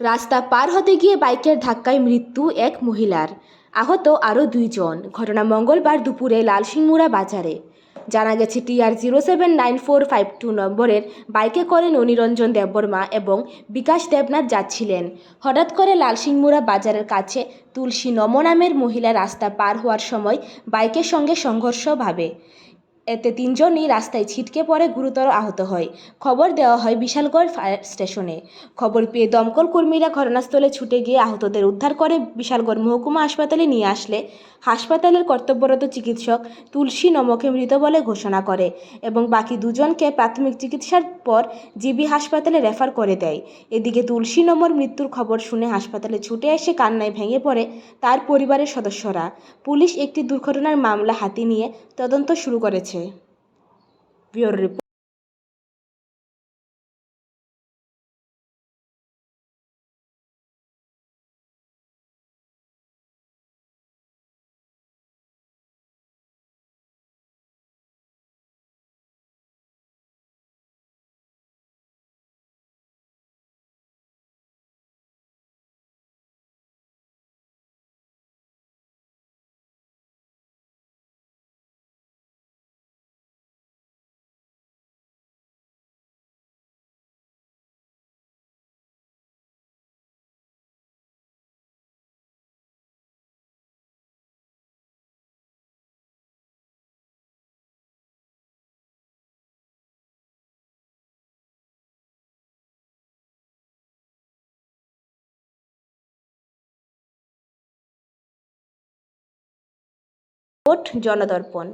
রাস্তা পার হতে গিয়ে বাইকের ধাক্কায় মৃত্যু এক মহিলার। আহত আরও দুইজন। ঘটনা মঙ্গলবার দুপুরে লালসিংমুড়া বাজারে। জানা গেছে, TR zero seven nine four five two নম্বরের বাইকে করে ননিরঞ্জন দেববর্মা এবং বিকাশ দেবনাথ যাচ্ছিলেন। হঠাৎ করে লালসিংমুড়া বাজারের কাছে তুলসী নম নামের মহিলা রাস্তা পার হওয়ার সময় বাইকের সঙ্গে সংঘর্ষ ভাবে। এতে তিনজনই রাস্তায় ছিটকে পড়ে গুরুতর আহত হয়। খবর দেওয়া হয় বিশালগড় ফায়ার স্টেশনে। খবর পেয়ে দমকল কর্মীরা ঘটনাস্থলে ছুটে গিয়ে আহতদের উদ্ধার করে বিশালগড় মহকুমা হাসপাতালে নিয়ে আসলে। হাসপাতালের কর্তব্যরত চিকিৎসক তুলসী নমকে মৃত বলে ঘোষণা করে এবং বাকি দুজনকে প্রাথমিক চিকিৎসার পর জিবি হাসপাতালে রেফার করে দেয়। এদিকে তুলসী নমর মৃত্যুর খবর শুনে হাসপাতালে ছুটে এসে কান্নায় ভেঙে পড়ে তার পরিবারের সদস্যরা। পুলিশ একটি দুর্ঘটনার মামলা হাতে নিয়ে তদন্ত শুরু করেছে। We are reporting. Report Janadarpan